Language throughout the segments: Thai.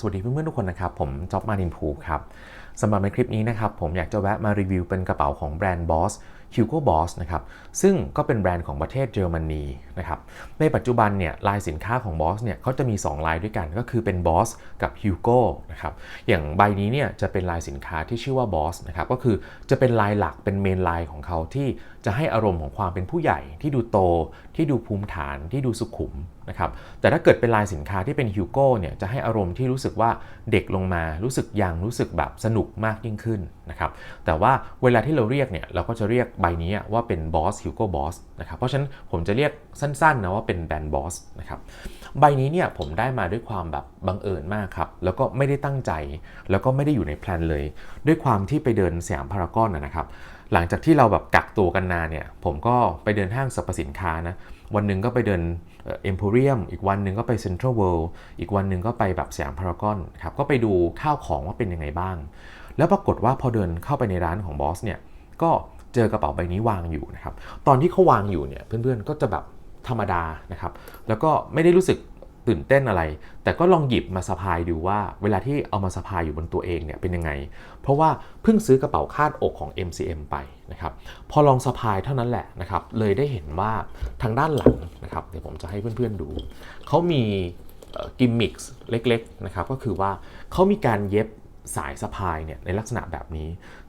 สวัสดีเพื่อนๆทุกคนนะครับ ผมจ็อบมาดินภูครับสำหรับในคลิปนี้นะครับ ผมอยากจะแวะมารีวิวเป็นกระเป๋าของแบรนด์บอส Hugo Boss นะครับซึ่งก็เป็นแบรนด์ของประเทศเยอรมนีนะครับในปัจจุบันเนี่ยลายสินค้าของ Boss เนี่ยเขาจะมี 2 ลายด้วยกันก็คือเป็น Boss กับ Hugo นะครับอย่างใบนี้เนี่ยจะเป็นลายสินค้าที่ชื่อว่า Boss นะครับก็คือจะเป็นลายหลักเป็นเมนลายของเขาที่จะให้อารมณ์ของความเป็นผู้ใหญ่ที่ดูโต ที่ดูภูมิฐานที่ดูสุขุมนะครับแต่ถ้าเกิดเป็นลายสินค้าที่เป็นฮิวโก้เนี่ยจะให้อารมณ์ที่รู้สึกว่าเด็กลงมารู้สึกยังรู้สึกแบบสนุกมากยิ่งขึ้นนะครับแต่ว่าเวลาที่เราเรียกเนี่ยเราก็จะเรียกใบนี้ว่าเป็นบอสฮิวโก้บอสนะครับเพราะฉะนั้นผมจะเรียกสั้นๆนะว่าเป็นแบรนด์บอสนะครับใบนี้เนี่ยผมได้มาด้วยความแบบบังเอิญมากครับ แล้วก็ไม่ได้ตั้งใจ แล้วก็ไม่ได้อยู่ในแพลนเลย ด้วยความที่ไปเดินสยามพารากอนนะครับ หลังจากที่เราแบบกักตัวกันนานเนี่ย ผมก็ไปเดินห้างสรรพสินค้านะวันหนึ่งก็ไปเดินเอ็มโพเรียมอีกวันหนึ่งก็ไปเซ็นทรัลเวิลด์อีกวันหนึ่งก็ไปแบบสยามพารากอนครับก็ไปดูข้าวของว่าเป็นยังไงบ้าง แล้วปรากฏว่าพอเดินเข้าไปในร้านของบอสเนี่ยก็ เจอกระเป๋าใบนี้วางอยู่นะครับ ตอนที่เขาวางอยู่เนี่ยเพื่อนๆก็จะแบบธรรมดานะครับ แล้วก็ไม่ได้รู้สึกตื่นเต้นอะไร แต่ก็ลองหยิบมาสะพายดูว่า เวลาที่เอามาสะพายอยู่บนตัวเองเนี่ยเป็นยังไง เพราะว่าเพิ่งซื้อกระเป๋าคาดอกของ MCM ไปนะครับ พอลองสะพายเท่านั้นแหละนะครับ เลยได้เห็นว่าทางด้านหลังนะครับ เดี๋ยวผมจะให้เพื่อนๆดู เขามีกิมมิคส์เล็กๆนะครับ ก็คือว่าเขามีการเย็บ สายสะพายเนี่ยในลักษณะแบบนี้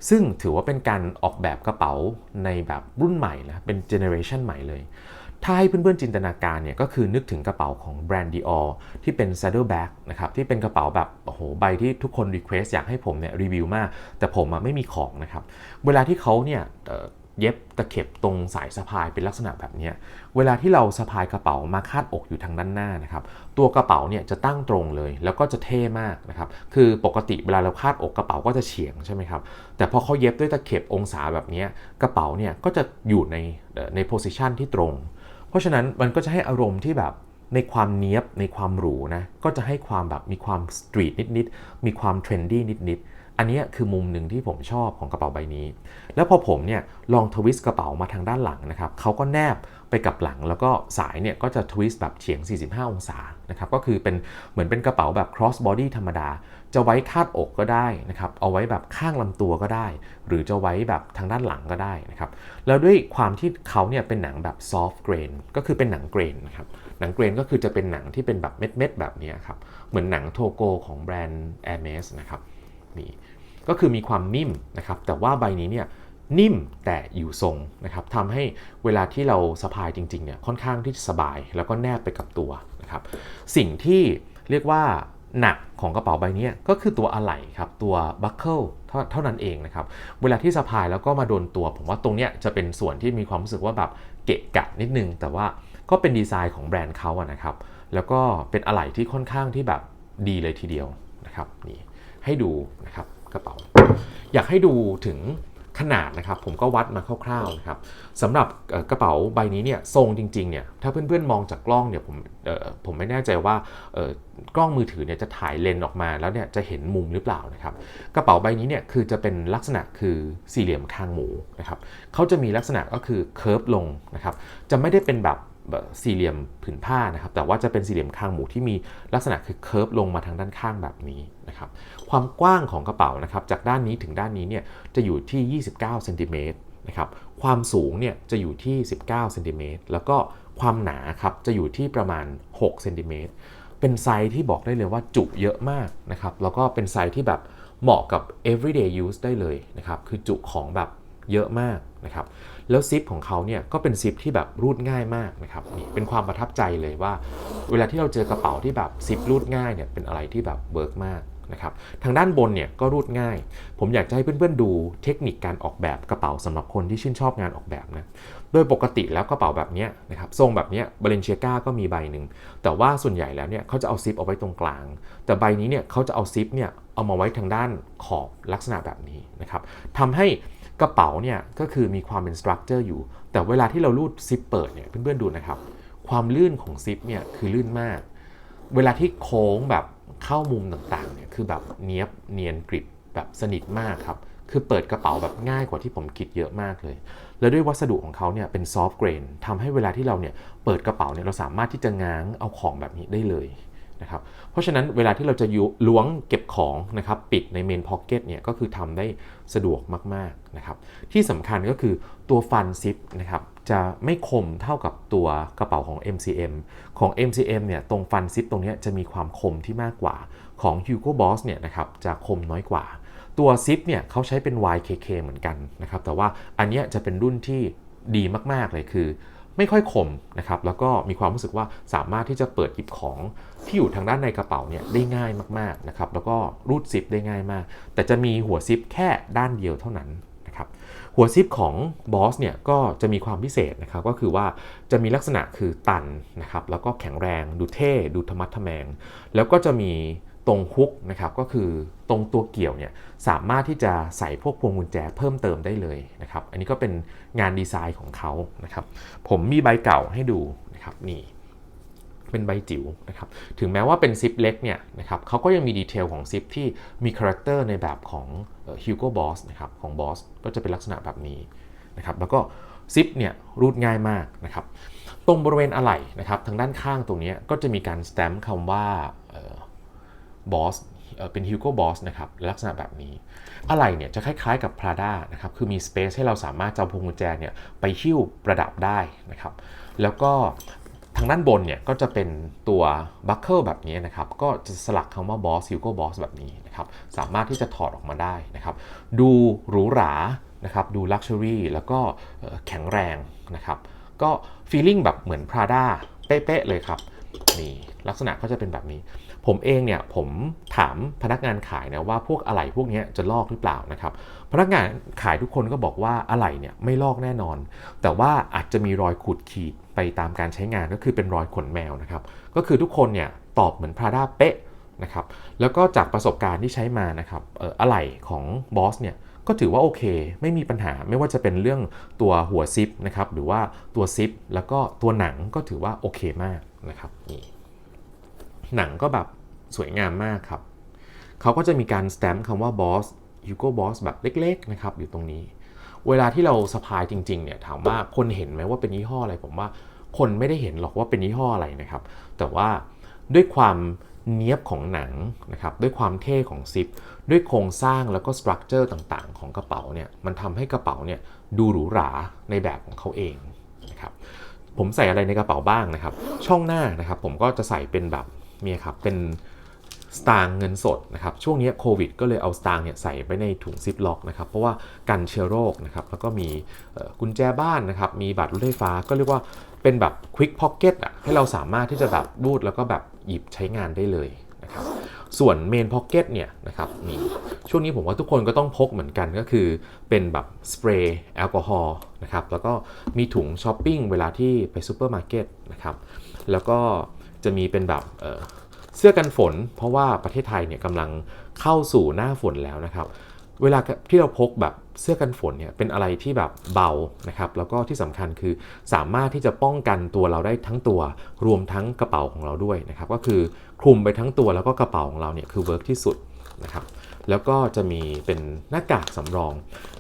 ซึ่งถือว่าเป็นการออกแบบกระเป๋าในแบบรุ่นใหม่นะเป็นเจเนอเรชันใหม่เลย ถ้าให้เพื่อนๆจินตนาการเนี่ยก็คือนึกถึงกระเป๋าของแบรนด์ดีออลที่เป็น saddle bag นะครับที่เป็นกระเป๋าแบบโอ้โหใบที่ทุกคนรีเควสอยากให้ผมเนี่ยรีวิวมาก แต่ผมไม่มีของนะครับ เวลาที่เขาเนี่ย เย็บตะเข็บตรงสายสะพายเป็นลักษณะแบบนี้เวลาที่เราสะพายกระเป๋ามาคาดอกอยู่ทางด้านหน้านะครับ ตัวกระเป๋าเนี่ยจะตั้งตรงเลย แล้วก็จะเท่มากนะครับ คือปกติเวลาเราคาดอกกระเป๋าก็จะเฉียงใช่ไหมครับ แต่พอเขาเย็บด้วยตะเข็บองศาแบบนี้กระเป๋าเนี่ยก็จะอยู่ในในโพสิชันที่ตรง เพราะฉะนั้นมันก็จะให้อารมณ์ที่แบบในความเนี้ยบในความหรูนะก็จะให้ความแบบมีความสตรีทนิดๆมีความเทรนดี้นิดๆ อันนี้คือมุมหนึ่งที่ผมชอบของกระเป๋าใบนี้ แล้วพอผมเนี่ยลองทวิสต์กระเป๋ามาทางด้านหลังนะครับเขาก็แนบไปกับหลัง แล้วก็สายเนี่ยก็จะทวิสต์แบบเฉียง 45 องศานะครับก็คือเป็นเหมือนเป็นกระเป๋าแบบ cross body ธรรมดา จะไว้คาดอกก็ได้นะครับเอาไว้แบบข้างลำตัวก็ได้ หรือจะไว้แบบทางด้านหลังก็ได้นะครับแล้วด้วยความที่เขาเนี่ยเป็นหนังแบบ soft grain ก็คือเป็นหนังเกรนนะครับหนังเกรนก็คือจะเป็นหนังที่เป็นแบบเม็ดๆแบบนี้ครับเหมือนหนังโทโกของแบรนด์ Hermes นะครับนี่ ก็คือมีความนิ่มนะครับ แต่ว่าใบนี้เนี่ยนิ่มแต่อยู่ทรงนะครับทำให้เวลาที่เราสะพายจริงๆเนี่ยค่อนข้างที่สบาย แล้วก็แนบไปกับตัวนะครับ สิ่งที่เรียกว่าหนักของกระเป๋าใบนี้ก็คือตัวอะไหล่ครับตัวบัคเกิลเท่านั้นเองนะครับ เวลาที่สะพายแล้วก็มาโดนตัว ผมว่าตรงเนี้ยจะเป็นส่วนที่มีความรู้สึกว่าแบบเกะกะนิดนึง แต่ว่าก็เป็นดีไซน์ของแบรนด์เขาอะนะครับ แล้วก็เป็นอะไหล่ที่ค่อนข้างที่แบบดีเลยทีเดียวนะครับนี่ให้ดูนะครับ กระเป๋า อยากให้ดูถึงขนาดนะครับ ผมก็วัดมาคร่าวๆนะครับสำหรับกระเป๋าใบนี้เนี่ยทรงจริงๆเนี่ยถ้าเพื่อนๆมองจากกล้องเนี่ยผมผมไม่แน่ใจว่ากล้องมือถือเนี่ยจะถ่ายเลนออกมาแล้วเนี่ยจะเห็นมุมหรือเปล่านะครับ กระเป๋าใบนี้เนี่ยคือจะเป็นลักษณะคือสี่เหลี่ยมคางหมูนะครับเขาจะมีลักษณะก็คือเคิร์ฟลงนะครับจะไม่ได้เป็นแบบ สี่เหลี่ยมผืนผ้านะครับ แต่ว่าจะเป็นสี่เหลี่ยมคางหมูที่มีลักษณะคือเคิร์ฟลงมาทางด้านข้างแบบนี้นะครับความกว้างของกระเป๋านะครับจากด้านนี้ถึงด้านนี้เนี่ยจะอยู่ที่ 29เซนติเมตรนะครับความสูงเนี่ยจะอยู่ที่ 19เซนติเมตรแล้วก็ความหนาครับจะอยู่ที่ประมาณ6เซนติเมตรเป็นไซส์ที่บอกได้เลยว่าจุเยอะมากนะครับแล้วก็เป็นไซส์ที่แบบเหมาะกับ everyday use ได้เลยนะครับคือจุของแบบ เยอะมากนะครับแล้วซิปของเขาเนี่ยก็เป็นซิปที่แบบรูดง่ายมากนะครับนี่เป็นความประทับใจเลยว่า เวลาที่เราเจอกระเป๋าที่แบบซิปรูดง่ายเนี่ยเป็นอะไรที่แบบเวิร์กมากนะครับทางด้านบนเนี่ยก็รูดง่าย ผมอยากจะให้เพื่อนๆดูเทคนิคการออกแบบกระเป๋าสำหรับคนที่ชื่นชอบงานออกแบบนะ โดยปกติแล้วกระเป๋าแบบนี้นะครับทรงแบบนี้บาเลนเชียกาก็มีใบหนึ่ง แต่ว่าส่วนใหญ่แล้วเนี่ยเขาจะเอาซิปเอาไว้ตรงกลาง แต่ใบนี้เนี่ยเขาจะเอาซิปเนี่ยเอามาไว้ทางด้านขอบลักษณะแบบนี้นะครับทำให้ กระเป๋าเนี่ยก็คือมีความเป็นสตรัคเจอร์อยู่ แต่เวลาที่เราลูดซิปเปิดเนี่ยเพื่อนๆดูนะครับ ความลื่นของซิปเนี่ยคือลื่นมาก เวลาที่โค้งแบบเข้ามุมต่างๆเนี่ยคือแบบเนี้ยบเนียนกริบแบบสนิทมากครับ คือเปิดกระเป๋าแบบง่ายกว่าที่ผมคิดเยอะมากเลย แล้วด้วยวัสดุของเขาเนี่ยเป็นซอฟต์เกรนทำให้เวลาที่เราเนี่ยเปิดกระเป๋าเนี่ยเราสามารถที่จะง้างเอาของแบบนี้ได้เลย นะครับเพราะฉะนั้นเวลาที่เราจะล้วงเก็บของนะครับปิดในเมนพ็อกเก็ตเนี่ยก็คือทำได้สะดวกมากๆนะครับที่สำคัญก็คือตัวฟันซิปนะครับจะไม่คมเท่ากับตัวกระเป๋าของ MCM ของ MCM เนี่ยตรงฟันซิปตรงนี้จะมีความคมที่มากกว่าของ Hugo Boss เนี่ยนะครับจะคมน้อยกว่า ตัวซิปเนี่ยเขาใช้เป็น YKK เหมือนกันนะครับแต่ว่าอันนี้จะเป็นรุ่นที่ดีมากๆเลยคือ ไม่ค่อยคมนะครับแล้วก็มีความรู้สึกว่าสามารถที่จะเปิดหยิบของที่อยู่ทางด้านในกระเป๋าเนี่ยได้ง่ายมากๆนะครับแล้วก็รูดซิปได้ง่ายมาก แต่จะมีหัวซิปแค่ด้านเดียวเท่านั้นนะครับหัวซิปของ Boss เนี่ยก็จะมีความพิเศษนะครับก็คือว่าจะมีลักษณะคือตันนะครับแล้วก็แข็งแรงดูเท่ดูธรรมัดทแมง แล้วก็จะมี ตรงฮุกนะครับก็คือตรงตัวเกี่ยวเนี่ยสามารถที่จะใส่พวกพวงกุญแจเพิ่มเติมได้เลยนะครับ อันนี้ก็เป็นงานดีไซน์ของเขานะครับ ผมมีใบเก่าให้ดูนะครับนี่เป็นใบจิ๋วนะครับ ถึงแม้ว่าเป็นซิปเล็กเนี่ยนะครับเขาก็ยังมีดีเทลของซิปที่มีคาแรคเตอร์ในแบบของเอ่อ Hugo Boss นะครับของ Boss ก็จะเป็นลักษณะแบบนี้นะครับ แล้วก็ซิปเนี่ยรูดง่ายมากนะครับ ตรงบริเวณอะไหล่นะครับทางด้านข้างตรงนี้ก็จะมีการสแตมป์คำว่า บอสเป็น Hugo Boss นะครับลักษณะแบบนี้ อะไรเนี่ยจะคล้ายๆกับ Prada นะครับคือมี Space ให้เราสามารถจะเอาพวงกุญแจเนี่ยไปหิ้วประดับได้นะครับแล้วก็ทางด้านบนเนี่ยก็จะเป็นตัว buckle แบบนี้นะครับก็จะสลักคำว่า Boss Hugo Boss แบบนี้นะครับสามารถที่จะถอดออกมาได้นะครับดูหรูหรานะครับดู Luxury แล้วก็แข็งแรงนะครับก็ feeling แบบเหมือน Prada เป๊ะๆเลยครับนี่ลักษณะก็จะเป็นแบบนี้ ผมเองเนี่ยผมถามพนักงานขายนะว่าพวกอะไหล่พวกนี้จะลอกหรือเปล่านะครับ พนักงานขายทุกคนก็บอกว่าอะไหล่เนี่ยไม่ลอกแน่นอน แต่ว่าอาจจะมีรอยขูดขีดไปตามการใช้งานก็คือเป็นรอยขนแมวนะครับ ก็คือทุกคนเนี่ยตอบเหมือน Prada เป๊ะนะครับ แล้วก็จากประสบการณ์ที่ใช้มานะครับเอ่ออะไหล่ของ Boss เนี่ยก็ถือว่าโอเค ไม่มีปัญหาไม่ว่าจะเป็นเรื่องตัวหัวซิปนะครับหรือว่าตัวซิปแล้วก็ตัวหนังก็ถือว่าโอเคมากนะครับนี่ หนังก็แบบสวยงามมากครับ เขาก็จะมีการสแตมป์คำว่า boss Hugo Boss แบบเล็กๆนะครับอยู่ตรงนี้ เวลาที่เราสะพายจริงๆเนี่ยถามว่าคนเห็นไหมว่าเป็นยี่ห้ออะไร ผมว่าคนไม่ได้เห็นหรอกว่าเป็นยี่ห้ออะไรนะครับ แต่ว่าด้วยความเนี้ยบของหนังนะครับด้วยความเท่ของซิป ด้วยโครงสร้างแล้วก็สตรัคเจอร์ต่างๆ ของกระเป๋าเนี่ยมันทำให้กระเป๋าเนี่ยดูหรูหราในแบบของเขาเองนะครับผมใส่อะไรในกระเป๋าบ้างนะครับ ช่องหน้านะครับผมก็จะใส่เป็นแบบ เนี่ยครับเป็นสตางค์เงินสดนะครับช่วงนี้โควิดก็เลยเอาสตางค์เนี่ยใส่ไปในถุงซิปล็อกนะครับเพราะว่ากันเชื้อโรคนะครับแล้วก็มีกุญแจบ้านนะครับมีบัตรรถไฟฟ้าก็เรียกว่าเป็นแบบควิกพ็อกเก็ตอะให้เราสามารถที่จะแบบรูดแล้วก็แบบหยิบใช้งานได้เลยนะครับส่วนเมนพ็อกเก็ตเนี่ยนะครับมีช่วงนี้ผมว่าทุกคนก็ต้องพกเหมือนกันก็คือเป็นแบบสเปรย์แอลกอฮอล์นะครับแล้วก็มีถุงช้อปปิ้งเวลาที่ไปซูเปอร์มาร์เก็ตนะครับแล้วก็ จะมีเป็นแบบเเสื้อกันฝน เพราะว่าประเทศไทยเนี่ยกำลังเข้าสู่หน้าฝนแล้วนะครับ เวลาที่เราพกแบบเสื้อกันฝนเนี่ยเป็นอะไรที่แบบเบานะครับแล้วก็ที่สำคัญคือสามารถที่จะป้องกันตัวเราได้ทั้งตัว รวมทั้งกระเป๋าของเราด้วยนะครับก็คือคลุมไปทั้งตัวแล้วก็กระเป๋าของเราเนี่ยคือเวิร์กที่สุดนะครับแล้วก็จะมีเป็นหน้ากากสำรอง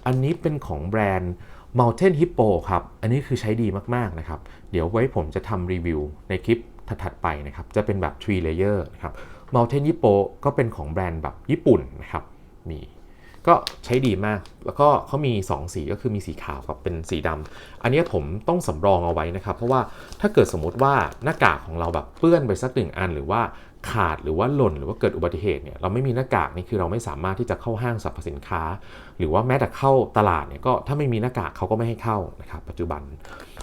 อันนี้เป็นของแบรนด์ Mountain Hippo ครับ อันนี้คือใช้ดีมาก ๆ นะครับ เดี๋ยวไว้ผมจะทำรีวิวในคลิป ถัดๆไปนะครับ จะเป็นแบบ3 layer นะครับ Mountain Hippo ก็เป็นของแบรนด์แบบญี่ปุ่นนะครับ มีก็ใช้ดีมาก แล้วก็เขามี 2 สีก็คือมีสีขาวกับเป็นสีดำอันนี้ผมต้องสำรองเอาไว้นะครับ เพราะว่าถ้าเกิดสมมติว่าหน้ากากของเราแบบเปื้อนไปสักหนึ่งอัน หรือว่าขาดหรือว่าหล่น หรือว่าเกิดอุบัติเหตุเนี่ยเราไม่มีหน้ากากนี่คือเราไม่สามารถที่จะเข้าห้างสรรพสินค้า หรือว่าแม้แต่เข้าตลาดเนี่ยก็ถ้าไม่มีหน้ากากเขาก็ไม่ให้เข้านะครับ ปัจจุบัน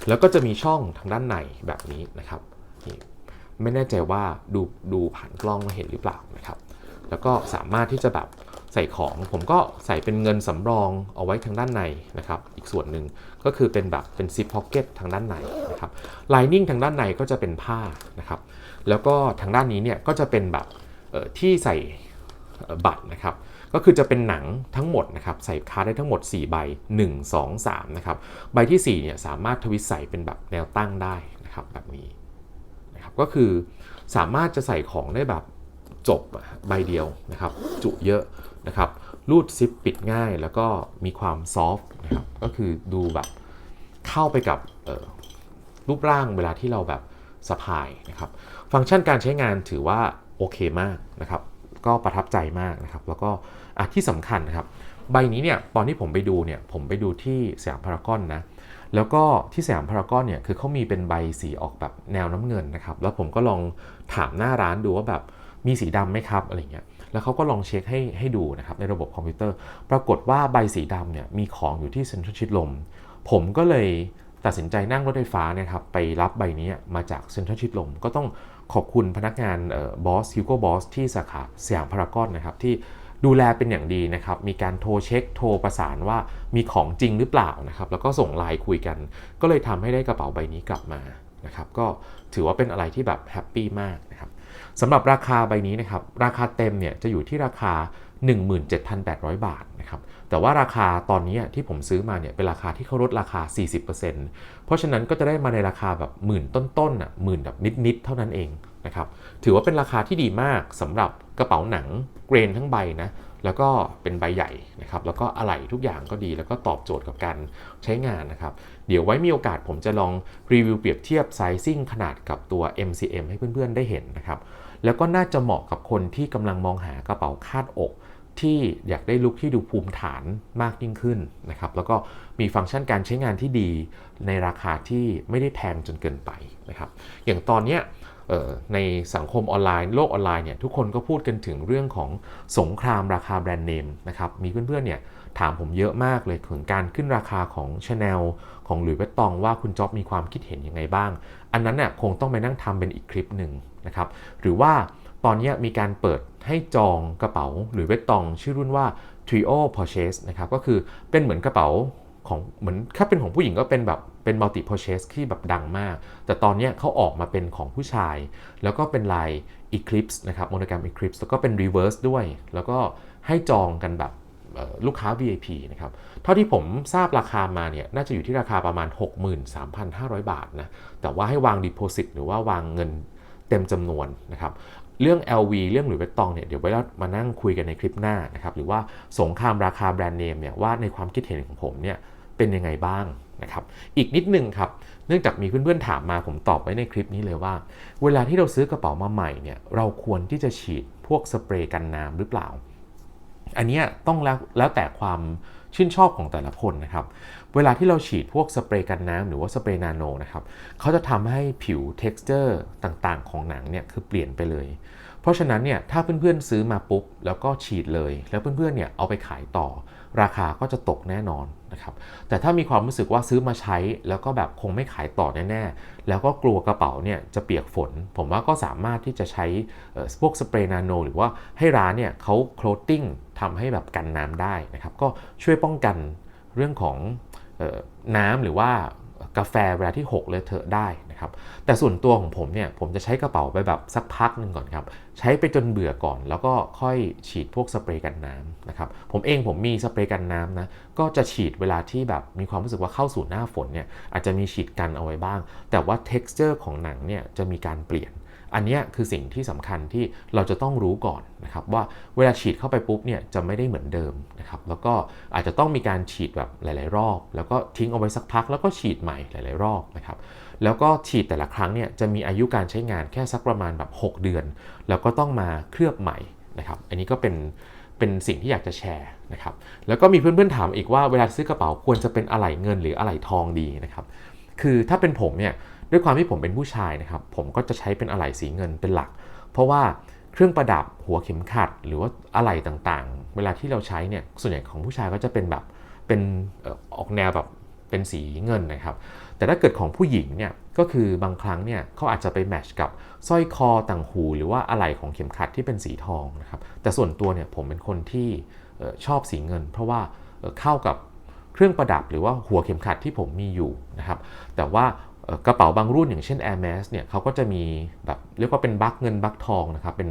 แล้วก็จะมีช่องทางด้านในแบบนี้นะครับ ไม่แน่ใจว่าดูดูผ่านกล้องมาเห็นหรือเปล่านะครับแล้วก็สามารถที่จะแบบใส่ของผมก็ใส่เป็นเงินสำรองเอาไว้ทางด้านในนะครับ อีกส่วนหนึ่งก็คือเป็นแบบเป็นซิปพ็อกเก็ตทางด้านในนะครับลายนิ่งทางด้านในก็จะเป็นผ้านะครับ แล้วก็ทางด้านนี้เนี่ยก็จะเป็นแบบที่ใส่บัตรนะครับ ก็คือจะเป็นหนังทั้งหมดนะครับ ใส่คาร์ดได้ทั้งหมด 4 ใบ 1 2 3นะครับ ใบที่4เนี่ยสามารถทวิสต์ใส่เป็นแบบแนวตั้งได้นะครับแบบนี้ ก็คือสามารถจะใส่ของได้แบบจบใบเดียวนะครับ จุเยอะนะครับ รูดซิปปิดง่ายแล้วก็มีความซอฟต์นะครับ ก็คือดูแบบเข้าไปกับรูปร่างเวลาที่เราแบบสะพายนะครับ ฟังก์ชันการใช้งานถือว่าโอเคมากนะครับ ก็ประทับใจมากนะครับ แล้วก็อะที่สำคัญนะครับ ใบนี้เนี่ยตอนที่ผมไปดูเนี่ยผมไปดูที่สยามพารากอนนะ แล้วก็ที่สยามพารากอนเนี่ยคือเขามีเป็นใบสีออกแบบแนวน้ำเงินนะครับ แล้วผมก็ลองถามหน้าร้านดูว่าแบบมีสีดำไหมครับอะไรเงี้ยแล้วเขาก็ลองเช็คให้ให้ดูนะครับในระบบคอมพิวเตอร์ ปรากฏว่าใบสีดำเนี่ยมีของอยู่ที่เซ็นทรัลชิดลม ผมก็เลยตัดสินใจนั่งรถไฟฟ้าเนะครับไปรับใบนี้มาจากเซ็นทรัลชิดลม ก็ต้องขอบคุณพนักงานบอสฮิวโก้บอสที่สาขาสยามพารากอนนะครับที่ ดูแลเป็นอย่างดีนะครับ มีการโทรเช็คโทรประสานว่ามีของจริงหรือเปล่านะครับ แล้วก็ส่งไลน์คุยกัน ก็เลยทำให้ได้กระเป๋าใบนี้กลับมานะครับ ก็ถือว่าเป็นอะไรที่แบบแฮปปี้มากนะครับสำหรับราคาใบนี้นะครับ ราคาเต็มเนี่ยจะอยู่ที่ราคา 17,800 บาทนะครับ แต่ว่าราคาตอนนี้ที่ผมซื้อมาเนี่ยเป็นราคาที่เขาลดราคา 40%เพราะฉะนั้นก็จะได้มาในราคาแบบหมื่นต้นๆอะหมื่นแบบนิดๆเท่านั้นเอง นะครับถือว่าเป็นราคาที่ดีมากสำหรับกระเป๋าหนังเกรนทั้งใบนะแล้วก็เป็นใบใหญ่นะครับแล้วก็อะไหล่ทุกอย่างก็ดี แล้วก็ตอบโจทย์กับการใช้งานนะครับ เดี๋ยวไว้มีโอกาสผมจะลองรีวิวเปรียบเทียบไซซิ่งขนาดกับตัว MCM ให้เพื่อนๆได้เห็นนะครับแล้วก็น่าจะเหมาะกับคนที่กำลังมองหากระเป๋าคาดอก ที่อยากได้ลุคที่ดูภูมิฐานมากยิ่งขึ้นนะครับแล้วก็มีฟังก์ชันการใช้งานที่ดีในราคาที่ไม่ได้แพงจนเกินไปนะครับอย่างตอนเนี้ย ในสังคมออนไลน์โลกออนไลน์เนี่ยทุกคนก็พูดกันถึงเรื่องของสงครามราคาแบรนด์เนมนะครับมีเพื่อนๆเนี่ยถามผมเยอะมากเลยถึงการขึ้นราคาของ Chanel ของหลุยส์วิตตองว่าคุณจ๊อบมีความคิดเห็นยังไงบ้าง อันนั้นเนี่ยคงต้องไปนั่งทำเป็นอีกคลิปหนึ่งนะครับหรือว่าตอนนี้มีการเปิดให้จองกระเป๋าหรือเวตตอง ชื่อรุ่นว่า Trio Purchase นะครับก็คือเป็นเหมือนกระเป๋าของเหมือนถ้าเป็นของผู้หญิงก็เป็นแบบ เป็น multi purchase ที่แบบดังมาก แต่ตอนนี้เขาออกมาเป็นของผู้ชาย แล้วก็เป็นลาย Eclipse นะครับโมโนแกรม Eclipse แล้วก็เป็น reverse ด้วย แล้วก็ให้จองกันแบบลูกค้า VIP นะครับ เท่าที่ผมทราบราคามาเนี่ยน่าจะอยู่ที่ราคาประมาณ 63,500 บาทนะ แต่ว่าให้วาง Deposit หรือว่าวางเงินเต็มจำนวนนะครับ เรื่อง LV เรื่องหลุยส์วิตตองเนี่ยเดี๋ยวไว้เรามานั่งคุยกันในคลิปหน้านะครับ หรือว่าสงครามราคาแบรนด์เนมเนี่ยว่าในความคิดเห็นของผมเนี่ย เป็นยังไงบ้างนะครับ อีกนิดนึงครับ เนื่องจากมีเพื่อนๆถามมาผมตอบไว้ในคลิปนี้เลยว่า เวลาที่เราซื้อกระเป๋ามาใหม่เนี่ยเราควรที่จะฉีดพวกสเปรย์กันน้ำหรือเปล่า อันนี้ต้องแล้วแล้วแต่ความชื่นชอบของแต่ละคนนะครับ เวลาที่เราฉีดพวกสเปรย์กันน้ำหรือว่าสเปรย์นาโนนะครับ เขาจะทำให้ผิว t e x t อร์ต่างๆ ของหนังเนี่ยคือเปลี่ยนไปเลย เพราะฉะนั้นเนี่ยถ้าเพื่อนๆซื้อมาปุ๊บแล้วก็ฉีดเลย แล้วเพื่อนๆเนี่ยเอาไปขายต่อ ราคาก็จะตกแน่นอนนะครับแต่ถ้ามีความรู้สึกว่าซื้อมาใช้ แล้วก็แบบคงไม่ขายต่อแน่ๆแล้วก็กลัวกระเป๋าเนี่ยจะเปียกฝน ผมว่าก็สามารถที่จะใช้พวกสเปรย์นาโนหรือว่าให้ร้านเนี่ยเขาโคลตติ้งทำให้แบบกันน้ำได้นะครับก็ช่วยป้องกันเรื่องของน้ำหรือว่ากาแฟเวลาที่ 6 เลยเถอะได้ ครับ แต่ส่วนตัวของผมเนี่ยผมจะใช้กระเป๋าไปแบบสักพักหนึ่งก่อนครับ ใช้ไปจนเบื่อก่อน แล้วก็ค่อยฉีดพวกสเปรย์กันน้ำนะครับ ผมเองผมมีสเปรย์กันน้ำนะก็จะฉีดเวลาที่แบบมีความรู้สึกว่าเข้าสู่หน้าฝนเนี่ยอาจจะมีฉีดกันเอาไว้บ้าง แต่ว่า t e x t อร์ของหนังเนี่ยจะมีการเปลี่ยนอันนี้คือสิ่งที่สำคัญที่เราจะต้องรู้ก่อนนะครับว่าเวลาฉีดเข้าไปปุ๊บเนี่ยจะไม่ได้เหมือนเดิมนะครับแล้วก็อาจจะต้องมีการฉีดแบบหลาย ๆ รอบ แล้วก็ทิ้งเอาไว้สักพักแล้วก็ฉีดใหม่หลาย ๆ รอบนะครับ แล้วก็ฉีดแต่ละครั้งเนี่ยจะมีอายุการใช้งานแค่สักประมาณแบบ 6 เดือน แล้วก็ต้องมาเคลือบใหม่นะครับอันนี้ก็เป็นเป็นสิ่งที่อยากจะแชร์นะครับแล้วก็มีเพื่อนๆถามอีกว่าเวลาซื้อกระเป๋าควรจะเป็นอะไหล่เงินหรืออะไหล่ทองดีนะครับคือถ้าเป็นผมเนี่ยด้วยความที่ผมเป็นผู้ชายนะครับผมก็จะใช้เป็นอะไหล่สีเงินเป็นหลัก เพราะว่าเครื่องประดับหัวเข็มขัด หรือว่าอะไหล่ต่างๆ เวลาที่เราใช้เนี่ยส่วนใหญ่ของผู้ชายก็จะเป็นแบบเป็นออกแนวแบบเป็นสีเงินนะครับ แต่ถ้าเกิดของผู้หญิงเนี่ยก็คือบางครั้งเนี่ยเขาอาจจะไปแมทช์กับสร้อยคอต่างหูหรือว่าอะไหล่ของเข็มขัดที่เป็นสีทองนะครับแต่ส่วนตัวเนี่ยผมเป็นคนที่ชอบสีเงิน เพราะว่าเข้ากับเครื่องประดับหรือว่าหัวเข็มขัดที่ผมมีอยู่นะครับแต่ว่ากระเป๋าบางรุ่นอย่างเช่น Air Max เนี่ยเขาก็จะมีแบบเรียกว่าเป็นบัคเงินบัคทองนะครับเป็น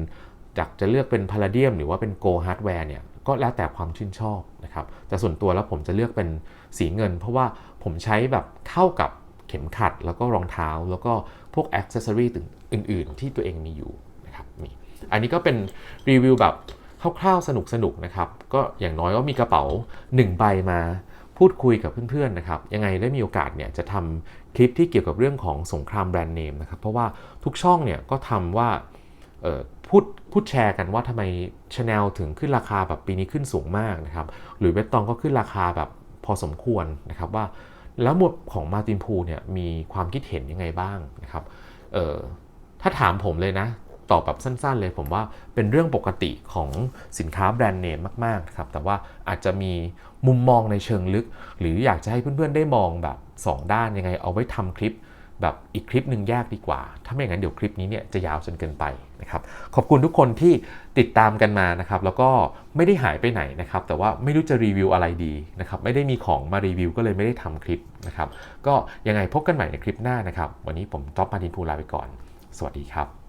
จากจะเลือกเป็นพาราเดียมหรือว่าเป็นโกลฮาร์ดแวร์เนี่ยก็แล้วแต่ความชื่นชอบนะครับแต่ส่วนตัวแล้วผมจะเลือกเป็นสีเงิน เพราะว่า ผมใช้แบบเข้ากับเข็มขัดแล้วก็รองเท้า แล้วก็พวกอ็อกเซสซอรี่อื่น ๆ ที่ตัวเองมีอยู่นะครับนี่อันนี้ก็เป็นรีวิวแบบคร่าวๆ สนุกๆนะครับ ก็อย่างน้อยก็มีกระเป๋า 1 ใบมาพูดคุยกับเพื่อนๆนะครับ ยังไงได้มีโอกาสเนี่ยจะทำคลิปที่เกี่ยวกับเรื่องของสงครามแบรนด์เนมนะครับ เพราะว่าทุกช่องเนี่ยก็ทำว่าพูดพูดแชร์กันว่าทำไมชาแนลถึงขึ้นราคาแบบปีนี้ขึ้นสูงมากนะครับ หรือเวตตองก็ขึ้นราคาแบบพอสมควรนะครับว่า แล้วหมวดของมาตินพูเนี่ยมีความคิดเห็นยังไงบ้างนะครับเออถ้าถามผมเลยนะตอบแบบสั้นๆเลยผมว่าเป็นเรื่องปกติของสินค้าแบรนด์เนมมากๆครับแต่ว่าอาจจะมีมุมมองในเชิงลึก หรืออยากจะให้เพื่อนๆได้มองแบบ 2 ด้านยังไงเอาไว้ทำคลิป แบบอีกคลิปหนึ่งแยกดีกว่า ถ้าไม่อย่างนั้นเดี๋ยวคลิปนี้เนี่ยจะยาวจนเกินไปนะครับ ขอบคุณทุกคนที่ติดตามกันมานะครับ แล้วก็ไม่ได้หายไปไหนนะครับ แต่ว่าไม่รู้จะรีวิวอะไรดีนะครับ ไม่ได้มีของมารีวิวก็เลยไม่ได้ทำคลิปนะครับ ก็ยังไงพบกันใหม่ในคลิปหน้านะครับ วันนี้ผมท็อปมาดินพูลาไปก่อน สวัสดีครับ